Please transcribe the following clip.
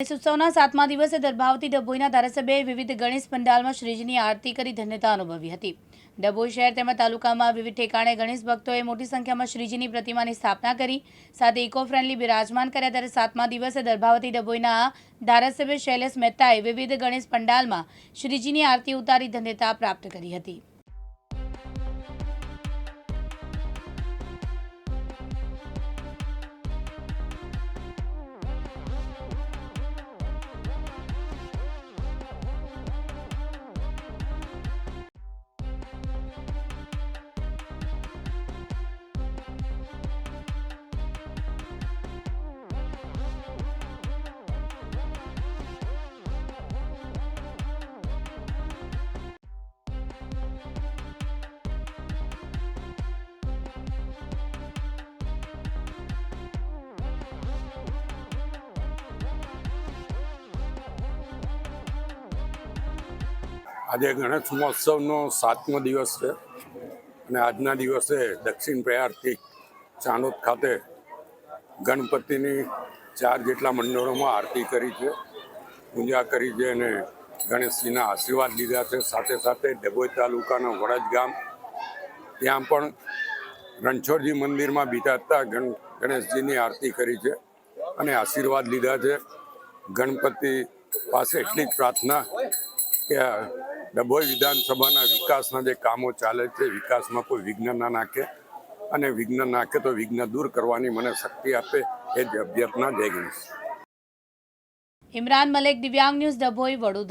ગણેશ ઉત્સવના સાતમા દિવસે દરભાવતી ડભોઈના ધારાસભ્યએ વિવિધ ગણેશ પંડાલમાં શ્રીજીની આરતી કરી ધન્યતા અનુભવી હતી. ડભોઈ શહેર તેમજ તાલુકામાં વિવિધ ઠેકાણે ગણેશ ભક્તોએ મોટી સંખ્યામાં શ્રીજીની પ્રતિમાની સ્થાપના કરી, સાથે ઇકો ફ્રેન્ડલી બિરાજમાન કર્યા ત્યારે સાતમા દિવસે દરભાવતી ડભોઈના ધારાસભ્ય શૈલેષ મહેતાએ વિવિધ ગણેશ પંડાલમાં શ્રીજીની આરતી ઉતારી ધન્યતા પ્રાપ્ત કરી હતી. આજે ગણેશ મહોત્સવનો સાતમો દિવસ છે અને આજના દિવસે દક્ષિણ પ્રયારથી ચાંદોદ ખાતે ગણપતિની ચાર જેટલા મંડળોમાં આરતી કરી છે, પૂજા કરી છે અને ગણેશજીના આશીર્વાદ લીધા છે. સાથે સાથે ડભોઈ તાલુકાના વડજ ગામ, ત્યાં પણ રણછોડજી મંદિરમાં બીતાતા ગણ, ગણેશજીની આરતી કરી છે અને આશીર્વાદ લીધા છે. ગણપતિ પાસે એટલી જ પ્રાર્થના કે ડભોઈ વિધાનસભાના વિકાસના જે કામો ચાલે છે, વિકાસમાં કોઈ વિઘ્ન ના નાખે અને વિઘ્ન નાખે તો વિઘ્ન દૂર કરવાની મને શક્તિ આપે એ જ અભ્યર્થના જય ગણેશ. ઇમરાન મલેક, દિવ્યાંગ ન્યૂઝ, ડભોઈ, વડોદરા.